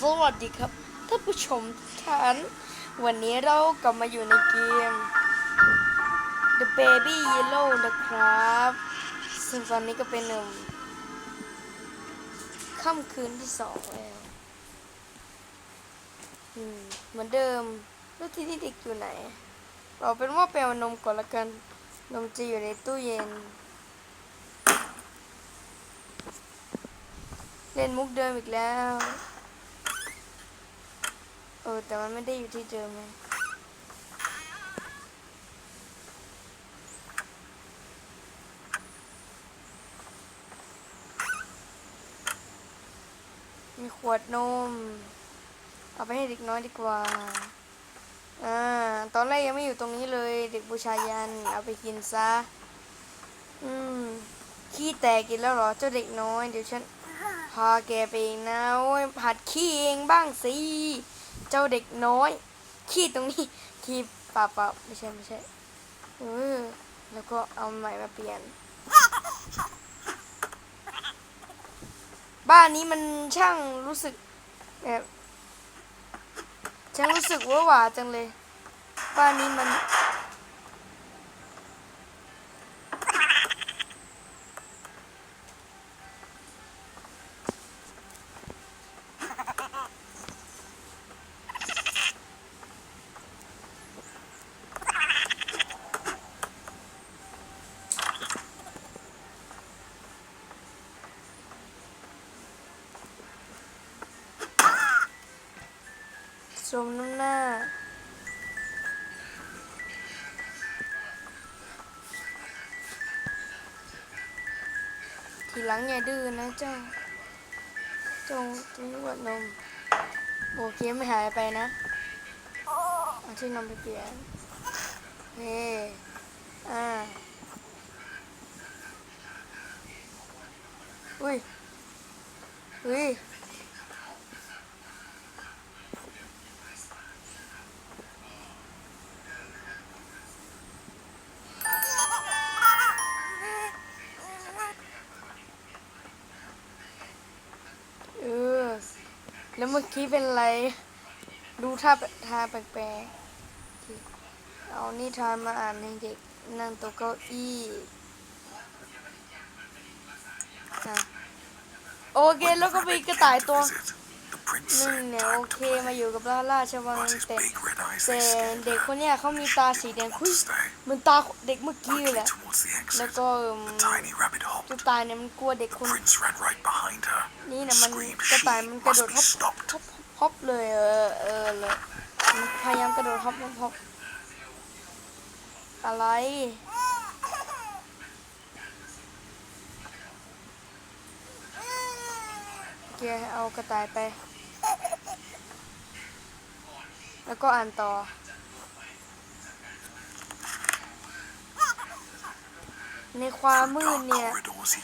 สวัสดีครับท่านผู้ชมท่านวันนี้เรากลับมาอยู่ในเกม The Baby Yellow นะครับซึ่งตอนนี้ก็เป็นหนึ่งค่ำคืนที่สองแล้วเหมือนเดิมแล้วที่นี่เด็กอยู่ไหนเราเป็นว่าไปเอานมก่อนละกัน นมจะอยู่ในตู้เย็น เล่นมุกเดิมอีกแล้ว เออ แต่มันไม่ได้อยู่ที่เดิมไงมีขวดนม เอาไปให้เด็กน้อยดีกว่า อ่า ตอนแรกยังไม่อยู่ตรงนี้เลย เด็กบูชายัน เอาไปกินซะ อืม ขี้แตกกินแล้วเหรอ เจ้าเด็กน้อย เดี๋ยวฉัน พาแกไปเองนะโอ้ยหัดขี้เองบ้างสิ เจ้าเด็กน้อย ขี้ตรงนี้ ขี้ปล่าปล่าไม่ใช่ไม่ใช่เออแล้วก็เอาใหม่มาเปลี่ยน บ้านนี้มันช่างรู้สึกแบบช่างรู้สึกว่าหวาจังเลย บ้านนี้มัน มน้ำหน้า ทีหลังอย่าดื้อนะเจ้าจงจงวดนมโอเคไม่หายไปนะเอาที่นมไปเปลี่ยนเฮ้อ่าอุ้ยอุ้ย แล้วเมื่อกี้เป็นอะไร ดูท่าทาแปลกๆ เอานิทานมาอ่านให้เด็กนั่งโต๊ะเก้าอี้โอเคแล้วก็มีกระต่ายตัวหนึ่งเนี่ยโอเคมาอยู่กับราราชวังเต็ม แต่ they scared เด็ก her. คนเนี้ยเขามีตาสีแดง Want คุย to stay? เหมือนตาเด็กเมื่อกี้เลย Quickly towards the แล้ว exit, ก็อืม the tiny rabbit เจ้า hopped. ตายเนี่ยมันกลัวเด็ก The คน prince ran right behind her. นี่นะมัน Screamed กระ she ต่ายมันกระโด must ด be ฮอป stopped. ฮอปฮอปเลยเออเออเลยมันพยายามกระโดดฮอปฮอปฮอปอะไรโอเคเอากระต่ายไป แล้วก็อ่านต่อ ในความมืดเนี่ย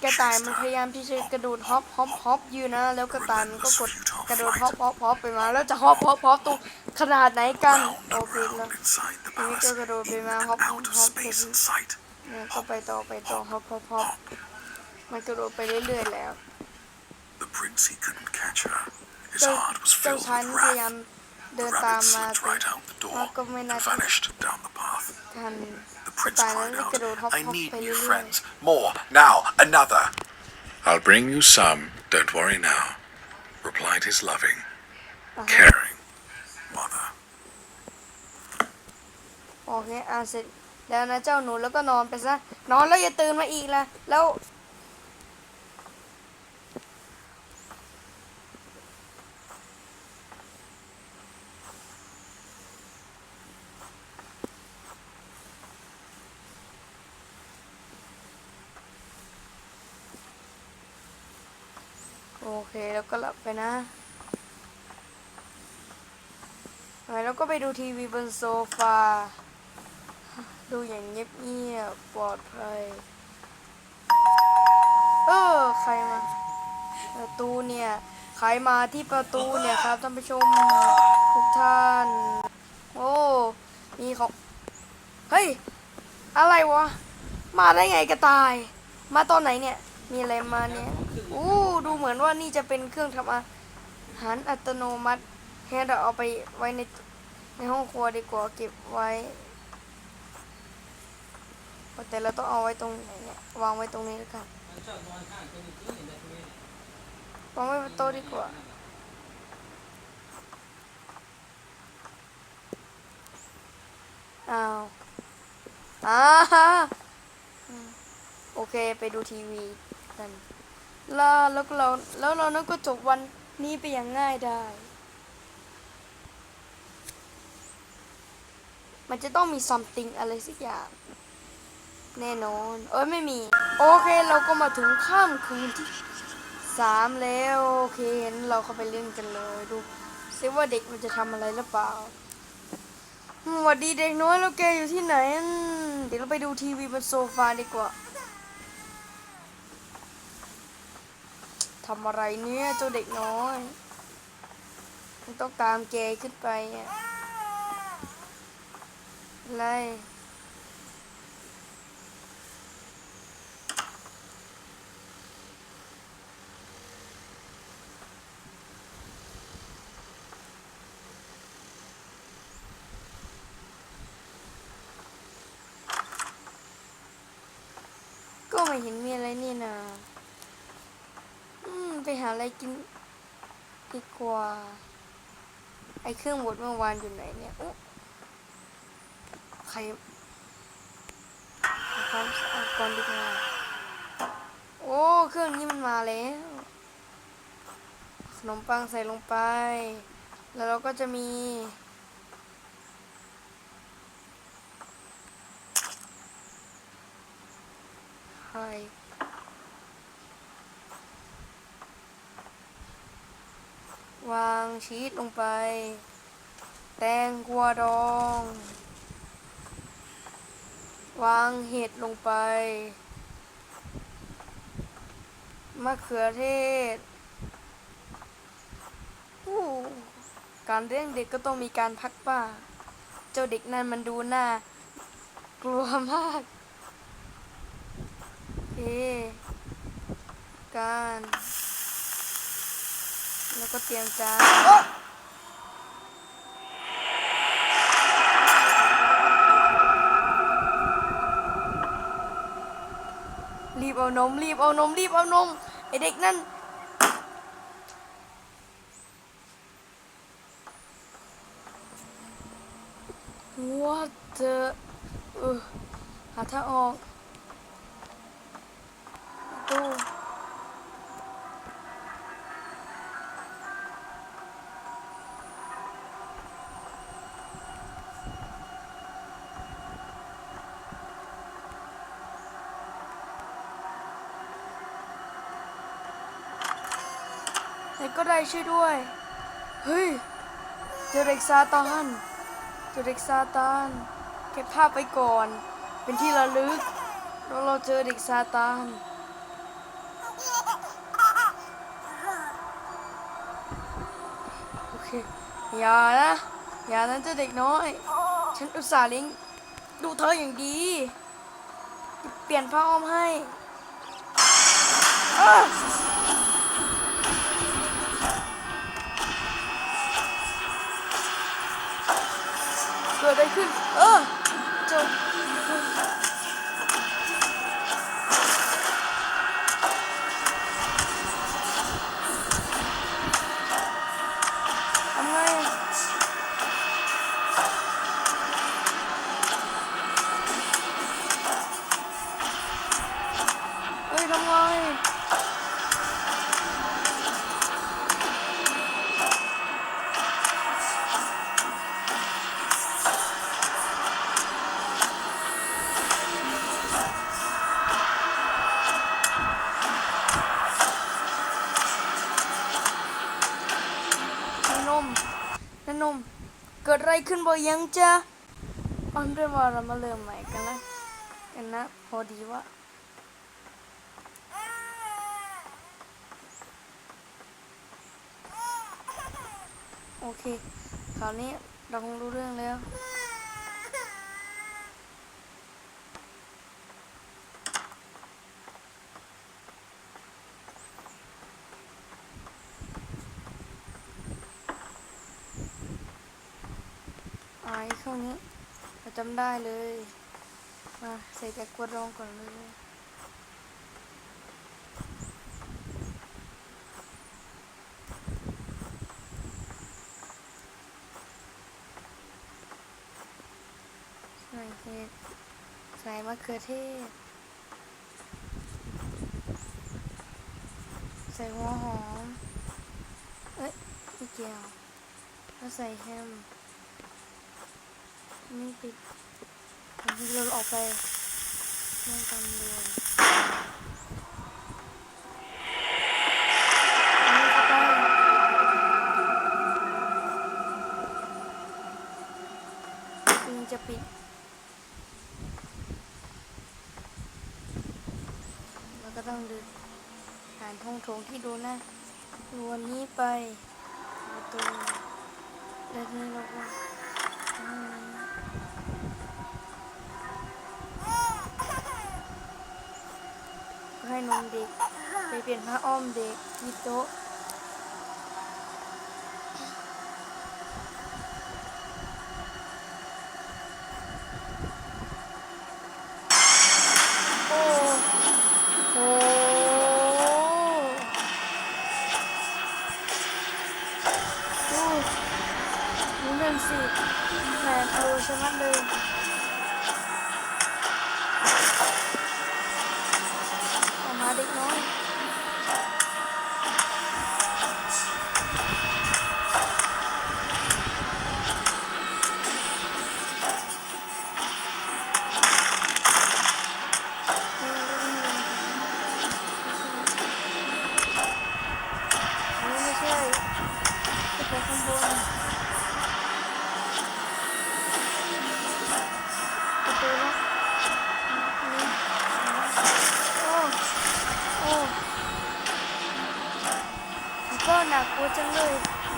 กระต่ายมันพยายามที่จะกระโดดฮอปฮอปฮอปอยู่นะ แล้วกระต่ายมันก็กดกระโดดฮอปฮอปฮอปไปมา แล้วจะฮอปฮอปฮอปตรงขนาดไหนกันโอ Round เค and แล้ว round inside the ทีนี้ palace ก็กระโดดไปมาฮอป and ฮอป out of ฮอป space and sight. เนี่ยก็ไปต่อไปต่อฮอปฮอปฮอปมันกระโดดไปเรื่อยๆแล้ว The prince he couldn't catch her. His เจ้า heart was เจ้า filled ชาย with นี่พยายาม wrath. เดิ The นตาม rabbit มา slipped แต่ right out the ว่า door ก็ไม่น่า and จะ vanished down the path. ทัน The กระ prince ต่ายนั้น cried ก็กระโดดฮอป out, ฮ I อป need ไป new เรื่อย friends. More. Now, another. I'll bring you some. Don't worry now, replied his loving, ๆอ่ะฮะ caring mother. โอเคอ่านเสร็จแล้วนะเจ้าหนูแล้วก็นอนไปซะ นอนแล้วอย่าตื่นมาอีกละแล้ว แล้วก็หลับไปนะแล้วก็ไปดูทีวีบนโซฟา ดูอย่างเงียบๆปลอดภัย เออ ใครมา ประตูเนี่ย ใครมาที่ประตูเนี่ยครับท่านผู้ชมทุกท่าน โอ้มีของ เฮ้ย อะไรวะ มาได้ไงกระต่าย มาตอนไหนเนี่ย มีอะไรมาเนี่ย ดูเหมือนว่านี่จะเป็นเครื่องทำอาหารอัตโนมัติแค่เราเอาไปไว้ในในห้องครัวดีกว่าเก็บไว้ แต่เราต้องเอาไว้ตรงไหนเนี่ยวางไว้ตรงนี้แล้วกันวางไว้บนโต๊ะดีกว่าอ้าวอ้าโอเคไปดูทีวีกัน ล้วแล้วก็เราแล้วเรานั้นก็จบวันนี้ไปอย่างง่ายได้ มันจะต้องมี something อะไรสักอย่าง แน่นอน เอ้ยไม่มี โอเคเราก็มาถึงข้ามคืนที่สามแล้ว โอเคเห็นเราเข้าไปเล่นกันเลยดูซิว่าเด็กมันจะทำอะไรหรือเปล่าอืมหวัดดีเด็กน้อยแล้วแกอยู่ที่ไหน เดี๋ยวเราไปดูทีวีบนโซฟาดีกว่า ทำอะไรเนี่ยเจ้าเด็กน้อยมันต้องตามแกขึ้นไปอะไรก็ไม่เห็นมีอะไรนี่นะ ไปหาอะไรกินดีกว่า ไอเครื่องบดเมื่อวานอยู่ไหนเนี่ยโอุ๊ใครความสะอาดก่อนดีกว่าโอ้ เครื่องนี้มันมาแล้วขนมปังใส่ลงไป แล้วเราก็จะมีไข่ วางชีสลงไป แตงกวาดอง วางเห็ดลงไป มะเขือเทศอู้การเลี้ยงเด็กก็ต้องมีการพักบ้างเจ้าเด็กนั่นมันดูหน้ากลัวมากโอการ แล้วก็เตรียมจานรีบเอานมรีบเอานมรีบเอานมไอเด็กนั่น What the เออหาทางออกตู้ ไหนก็ได้ช่วยด้วย เฮ้ยเจอเด็กซาตานเจอเด็กซาตานเก็บภาพไปก่อน เป็นที่ระลึกแล้วเราเจอเด็กซาตานโอเคอย่านะอย่านะเจ้าเด็กน้อย ฉันอุตส่าห์เลี้ยงดูเธออย่างดี เปลี่ยนผ้าอ้อมให้ บ่ยังจ้ะเอันเรื่องว่าเรามาเริ่มใหม่กันนะกันนะ พอดีว่าโอเค คราวนี้เราคงรู้เรื่องแล้ว เครื่องนี้เราจำได้เลย มาใส่แต่กวดรองก่อนเลย ใส่เห็ดใส่มะเขือเทศ ใส่หัวหอม เอ้ยไม่เกี่ยวแล้วใส่แฮม นี่ปิดอันนี้เราออกไปนั่งตำรวจอันนี้เข้าไปมันจะปิด แล้วก็ต้องดินผ่านห้องโถงที่ดูนะรวนนี้ไปประตูแล้วนี่เราก็ ให้นมเด็ก ไปเปลี่ยนผ้าอ้อมเด็กที่โต๊ะ 我真的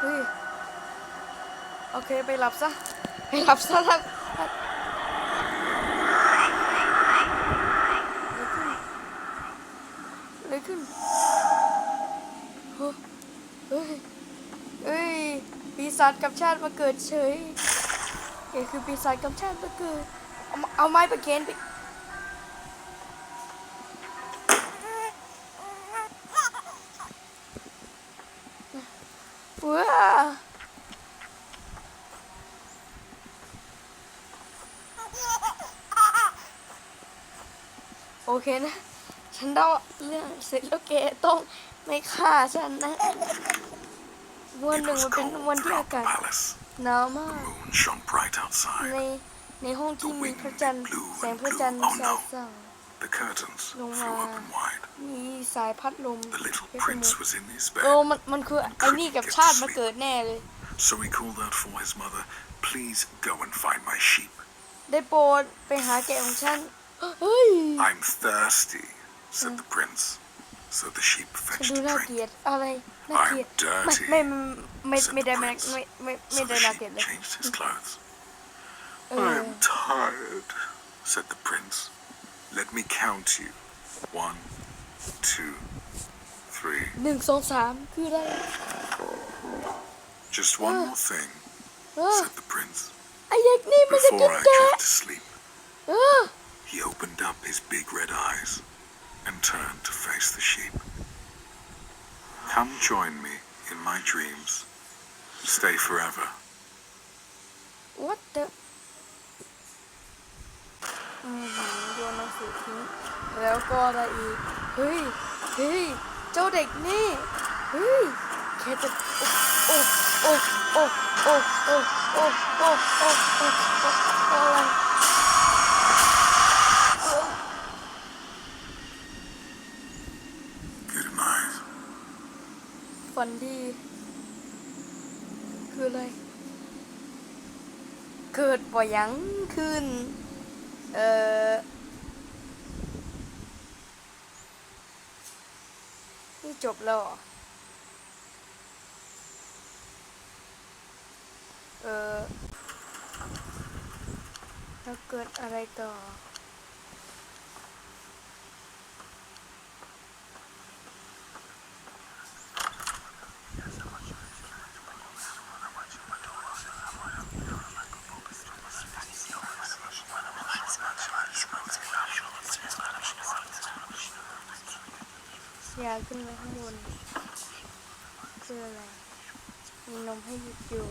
เฮ้ยโอเคไปหลับซะไปหลับซะทักอะไรขึ้นอะไรขึ้นเฮ้ยเอ้ยปีศาจกับชาติมาเกิดเฉยแกคือปีศาจกับชาติมาเกิด เอาเอาไม้ปเกณฑ์ไปว้า โอเคนะ ฉันเล่าเรื่องเสร็จแล้วแกต้องไม่ฆ่าฉันนะวัน It หนึ่ง was มันเป็น cold วันที่ throughout อา the กาศ palace. หนาวมาก Moon shone bright ใน outside. ในห้องที่มีพระจันทร์แสงพระจันทร์สาดส่อง The curtains Lung flew ma. open wide. มีสายพัดลม The little เยอะไปหม prince ด was in his โอ้ bed, มันมันคือไอ้นี่กับชาติมาเกิดแน่เลย so he called out for his mother, Please go and find my sheep. ได้โปรดไปหาแกะของฉันเฮ้ย I'm thirsty, said the prince. So the sheep fetched a drink. I'm dirty, said the prince. So the sheep changed his clothes. I'm tired, said the prince. Let me count you. One, two, three. หนึ่งสองสามคืออะไร Just one more thing, said the prince. Before I drift to sleep. he opened up his big red eyes and turned to face the sheep. Come join me in my dreams. Stay forever. what the อืมโยนหนังสือทิ้งแล้วก็อะไรอีก เฮ้ย เฮ้ย เจ้าเด็กนี่ เฮ้ย แค่จะโอ้โอ้โอ้โอ้โอ้โอ้โอ้โอ้โอ้โอ้โอ้อะไร บ่ยังขึ้น เออนี่จบแล้วเออแล้วเกิดอะไรต่อ ยาขึ้นไปข้างบนคืออะไรมีนมให้หยิบอยู่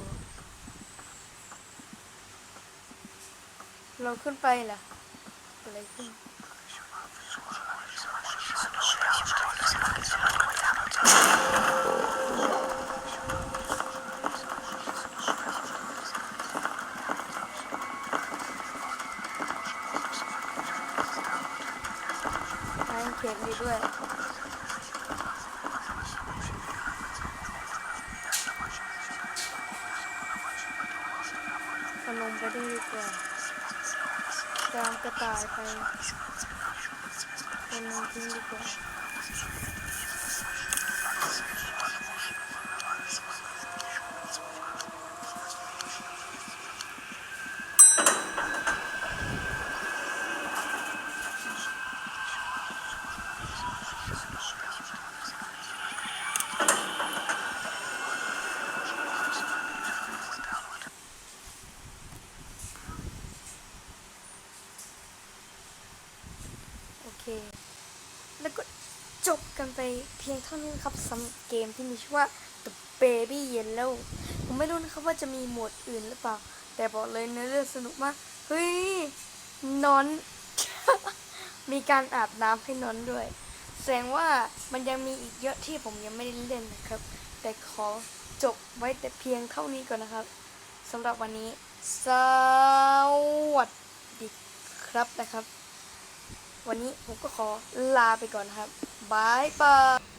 เราขึ้นไปเหรออะไรขึ้นให้เค้กดีด้วย เอา นมไปด้วยดีกว่าตามกระต่ายไปเอานมทิ้งดีกว่า แล้วก็จบกันไปเพียงเท่านี้ครับสำหรับเกมที่มีชื่อว่า The Baby Yellow ผมไม่รู้นะครับว่าจะมีโหมดอื่นหรือเปล่า แต่บอกเลยเนื้อเรื่องสนุกมาก เฮ้ย นอน มีการอาบน้ำให้นอนด้วย แสดงว่ามันยังมีอีกเยอะที่ผมยังไม่ได้เล่นนะครับ แต่ขอจบไว้แต่เพียงเท่านี้ก่อนนะครับสำหรับวันนี้ สวัสดีครับนะครับ วันนี้ผมก็ขอลาไปก่อนครับบายบาย